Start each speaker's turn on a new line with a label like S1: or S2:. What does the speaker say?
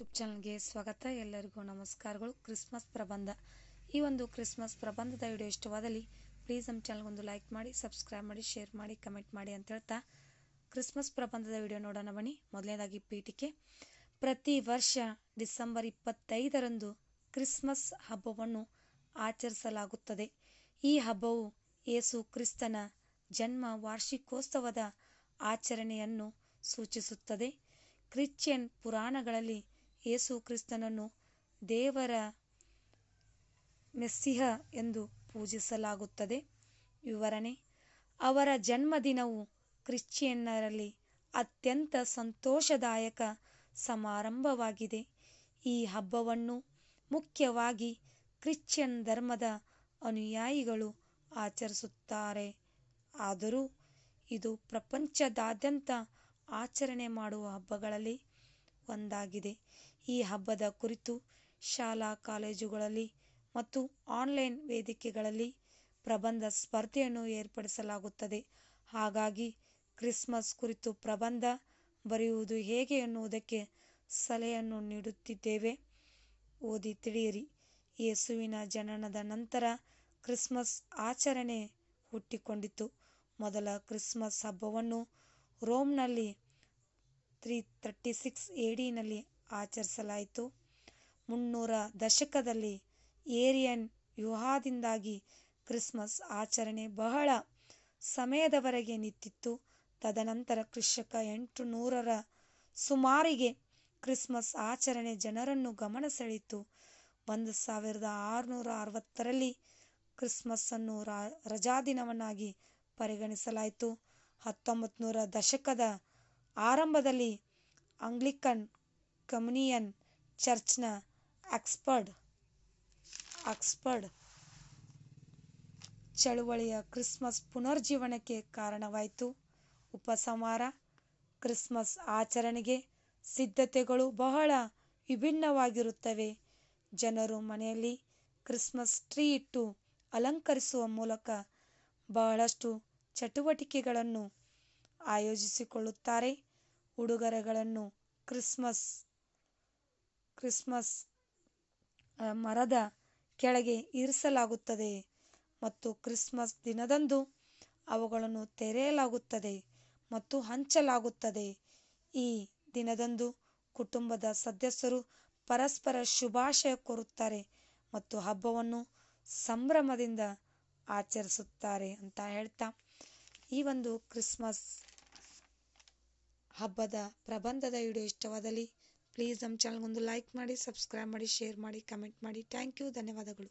S1: YouTube ಚಾನಲ್ಗೆ ಸ್ವಾಗತ. ಎಲ್ಲರಿಗೂ ನಮಸ್ಕಾರಗಳು. ಕ್ರಿಸ್ಮಸ್ ಪ್ರಬಂಧ. ಈ ಒಂದು ಕ್ರಿಸ್ಮಸ್ ಪ್ರಬಂಧದ ವಿಡಿಯೋ ಇಷ್ಟವಾದಲ್ಲಿ ಪ್ಲೀಸ್ ನಮ್ಮ ಚಾನಲ್ಗೊಂದು ಲೈಕ್ ಮಾಡಿ ಸಬ್ಸ್ಕ್ರೈಬ್ ಮಾಡಿ ಶೇರ್ ಮಾಡಿ ಕಮೆಂಟ್ ಮಾಡಿ ಅಂತ ಹೇಳ್ತಾ ಕ್ರಿಸ್ಮಸ್ ಪ್ರಬಂಧದ ವಿಡಿಯೋ ನೋಡೋಣ ಬನ್ನಿ. ಮೊದಲನೇದಾಗಿ ಪೀಠಿಕೆ. ಪ್ರತಿ ವರ್ಷ ಡಿಸೆಂಬರ್ ಇಪ್ಪತ್ತೈದರಂದು ಕ್ರಿಸ್ಮಸ್ ಹಬ್ಬವನ್ನು ಆಚರಿಸಲಾಗುತ್ತದೆ. ಈ ಹಬ್ಬವು ಯೇಸು ಕ್ರಿಸ್ತನ ಜನ್ಮ ವಾರ್ಷಿಕೋತ್ಸವದ ಆಚರಣೆಯನ್ನು ಸೂಚಿಸುತ್ತದೆ. ಕ್ರಿಶ್ಚಿಯನ್ ಪುರಾಣಗಳಲ್ಲಿ ಯೇಸು ಕ್ರಿಸ್ತನನ್ನು ದೇವರ ಮೆಸ್ಸಿಹ ಎಂದು ಪೂಜಿಸಲಾಗುತ್ತದೆ. ವಿವರಣೆ, ಅವರ ಜನ್ಮದಿನವು ಕ್ರಿಶ್ಚಿಯನ್ನರಲ್ಲಿ ಅತ್ಯಂತ ಸಂತೋಷದಾಯಕ ಸಮಾರಂಭವಾಗಿದೆ. ಈ ಹಬ್ಬವನ್ನು ಮುಖ್ಯವಾಗಿ ಕ್ರಿಶ್ಚಿಯನ್ ಧರ್ಮದ ಅನುಯಾಯಿಗಳು ಆಚರಿಸುತ್ತಾರೆ. ಆದರೂ ಇದು ಪ್ರಪಂಚದಾದ್ಯಂತ ಆಚರಣೆ ಮಾಡುವ ಹಬ್ಬಗಳಲ್ಲಿ ಒಂದಾಗಿದೆ. ಈ ಹಬ್ಬದ ಕುರಿತು ಶಾಲಾ, ಕಾಲೇಜುಗಳಲ್ಲಿ ಮತ್ತು ಆನ್ಲೈನ್ ವೇದಿಕೆಗಳಲ್ಲಿ ಪ್ರಬಂಧ ಸ್ಪರ್ಧೆಯನ್ನು ಏರ್ಪಡಿಸಲಾಗುತ್ತದೆ. ಹಾಗಾಗಿ ಕ್ರಿಸ್ಮಸ್ ಕುರಿತು ಪ್ರಬಂಧ ಬರೆಯುವುದು ಹೇಗೆ ಎನ್ನುವುದಕ್ಕೆ ಸಲಹೆಯನ್ನು ನೀಡುತ್ತಿದ್ದೇವೆ, ಓದಿ ತಿಳಿಯಿರಿ. ಯೇಸುವಿನ ಜನನದ ನಂತರ ಕ್ರಿಸ್ಮಸ್ ಆಚರಣೆ ಹುಟ್ಟಿಕೊಂಡಿತು. ಮೊದಲ ಕ್ರಿಸ್ಮಸ್ ಹಬ್ಬವನ್ನು ರೋಮ್ನಲ್ಲಿ ತ್ರೀ ತರ್ಟಿ ಸಿಕ್ಸ್ ಎಡಿನಲ್ಲಿ ಆಚರಿಸಲಾಯಿತು. ಮುನ್ನೂರ ದಶಕದಲ್ಲಿ ಏರಿಯನ್ ವಿವಾಹದಿಂದಾಗಿ ಕ್ರಿಸ್ಮಸ್ ಆಚರಣೆ ಬಹಳ ಸಮಯದವರೆಗೆ ನಿಂತಿತ್ತು. ತದನಂತರ ಕೃಷಕ ಎಂಟು ನೂರರ ಸುಮಾರಿಗೆ ಕ್ರಿಸ್ಮಸ್ ಆಚರಣೆ ಜನರನ್ನು ಗಮನ ಸೆಳೆಯಿತು. ಒಂದು ಸಾವಿರದ ಆರುನೂರ ಅರವತ್ತರಲ್ಲಿ ಕ್ರಿಸ್ಮಸ್ಸನ್ನು ರಜಾದಿನವನ್ನಾಗಿ ಪರಿಗಣಿಸಲಾಯಿತು. ಹತ್ತೊಂಬತ್ತು ನೂರ ದಶಕದ ಆರಂಭದಲ್ಲಿ ಆಂಗ್ಲಿಕನ್ ಕಮ್ಯುನಿಯನ್ ಚರ್ಚ್ನ ಆಕ್ಸ್ಫರ್ಡ್ ಆಕ್ಸ್ಫರ್ಡ್ ಚಳುವಳಿಯ ಕ್ರಿಸ್ಮಸ್ ಪುನರ್ಜೀವನಕ್ಕೆ ಕಾರಣವಾಯಿತು. ಉಪಸಂಹಾರ ಕ್ರಿಸ್ಮಸ್ ಆಚರಣೆಗೆ ಸಿದ್ಧತೆಗಳು ಬಹಳ ವಿಭಿನ್ನವಾಗಿರುತ್ತವೆ. ಜನರು ಮನೆಯಲ್ಲಿ ಕ್ರಿಸ್ಮಸ್ ಟ್ರೀ ಇಟ್ಟು ಅಲಂಕರಿಸುವ ಮೂಲಕ ಬಹಳಷ್ಟು ಚಟುವಟಿಕೆಗಳನ್ನು ಆಯೋಜಿಸಿಕೊಳ್ಳುತ್ತಾರೆ. ಉಡುಗೊರೆಗಳನ್ನು ಕ್ರಿಸ್ಮಸ್ ಕ್ರಿಸ್ಮಸ್ ಮರದ ಕೆಳಗೆ ಇರಿಸಲಾಗುತ್ತದೆ ಮತ್ತು ಕ್ರಿಸ್ಮಸ್ ದಿನದಂದು ಅವುಗಳನ್ನು ತೆರೆಯಲಾಗುತ್ತದೆ ಮತ್ತು ಹಂಚಲಾಗುತ್ತದೆ. ಈ ದಿನದಂದು ಕುಟುಂಬದ ಸದಸ್ಯರು ಪರಸ್ಪರ ಶುಭಾಶಯ ಕೋರುತ್ತಾರೆ ಮತ್ತು ಹಬ್ಬವನ್ನು ಸಂಭ್ರಮದಿಂದ ಆಚರಿಸುತ್ತಾರೆ ಅಂತ ಹೇಳ್ತಾ, ಈ ಒಂದು ಕ್ರಿಸ್ಮಸ್ ಹಬ್ಬದ ಪ್ರಬಂಧದ ವಿಡಿಯೋ ಇಷ್ಟವಾದಲ್ಲಿ ಪ್ಲೀಸ್ ನಮ್ಮ ಚಾನಲ್ಗೊಂದು ಲೈಕ್ ಮಾಡಿ ಸಬ್ಸ್ಕ್ರೈಬ್ ಮಾಡಿ ಶೇರ್ ಮಾಡಿ ಕಮೆಂಟ್ ಮಾಡಿ. ಥ್ಯಾಂಕ್ ಯು ಧನ್ಯವಾದಗಳು.